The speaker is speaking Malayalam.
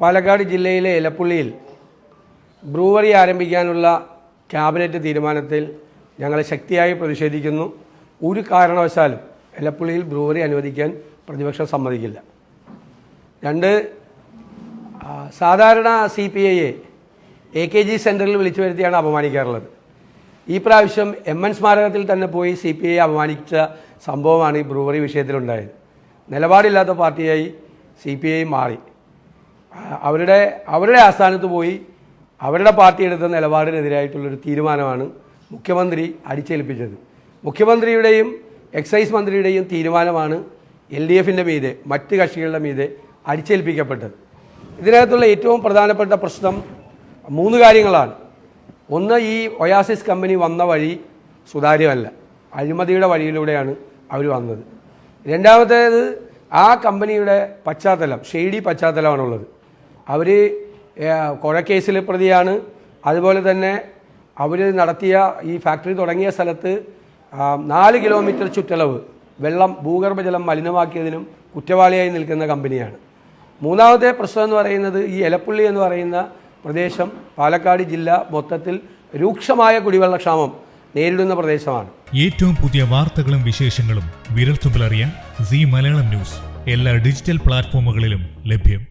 പാലക്കാട് ജില്ലയിലെ ഇലപ്പുള്ളിയിൽ ബ്രൂവറി ആരംഭിക്കാനുള്ള ക്യാബിനറ്റ് തീരുമാനത്തിൽ ഞങ്ങൾ ശക്തിയായി പ്രതിഷേധിക്കുന്നു. ഒരു കാരണവശാലും ഇലപ്പുള്ളിയിൽ ബ്രൂവറി അനുവദിക്കാൻ പ്രതിപക്ഷം സമ്മതിക്കില്ല. രണ്ട് സാധാരണ സി പി ഐയെ എ കെ ജി സെന്ററിൽ വിളിച്ചു വരുത്തിയാണ് അപമാനിക്കാറുള്ളത്. ഈ പ്രാവശ്യം എം എൻ സ്മാരകത്തിൽ തന്നെ പോയി സി പി ഐ അപമാനിച്ച സംഭവമാണ് ഈ ബ്രൂവറി വിഷയത്തിലുണ്ടായത്. നിലപാടില്ലാത്ത പാർട്ടിയായി സി പി ഐ മാറി. അവരുടെ അവരുടെ ആസ്ഥാനത്ത് പോയി അവരുടെ പാർട്ടി എടുത്ത നിലപാടിനെതിരായിട്ടുള്ളൊരു തീരുമാനമാണ് മുഖ്യമന്ത്രി അടിച്ചേൽപ്പിച്ചത്. മുഖ്യമന്ത്രിയുടെയും എക്സൈസ് മന്ത്രിയുടെയും തീരുമാനമാണ് എൽ ഡി എഫിന്റെ മീതെ മറ്റ് കക്ഷികളുടെ മീതെ അടിച്ചേൽപ്പിക്കപ്പെട്ടത്. ഇതിനകത്തുള്ള ഏറ്റവും പ്രധാനപ്പെട്ട പ്രശ്നം മൂന്ന് കാര്യങ്ങളാണ്. ഒന്ന് ഈ ഒയാസിസ് കമ്പനി വന്ന വഴി സുതാര്യമല്ല. അഴിമതിയുടെ വഴിയിലൂടെയാണ് അവർ വന്നത്. രണ്ടാമത്തേത് ആ കമ്പനിയുടെ പശ്ചാത്തലം ഷെയ്ഡി പശ്ചാത്തലമാണുള്ളത്. അവർ കേസിൽ പ്രതിയാണ്. അതുപോലെ തന്നെ അവർ നടത്തിയ ഈ ഫാക്ടറി തുടങ്ങിയ സ്ഥലത്ത് നാല് കിലോമീറ്റർ ചുറ്റളവ് വെള്ളം ഭൂഗർഭജലം മലിനമാക്കിയതിനും കുറ്റവാളിയായി നിൽക്കുന്ന കമ്പനിയാണ്. മൂന്നാമത്തെ പ്രശ്നം എന്ന് പറയുന്നത് ഈ എലപ്പുള്ളി എന്ന് പറയുന്ന പ്രദേശം പാലക്കാട് ജില്ല മൊത്തത്തിൽ രൂക്ഷമായ കുടിവെള്ളക്ഷാമം നേരിടുന്ന പ്രദേശമാണ്. ഏറ്റവും പുതിയ വാർത്തകളും വിശേഷങ്ങളും വിരൽത്തുമ്പിൽ അറിയാൻ സി മലയാളം ന്യൂസ്. എല്ലാ ഡിജിറ്റൽ പ്ലാറ്റ്ഫോമുകളിലും ലഭ്യം.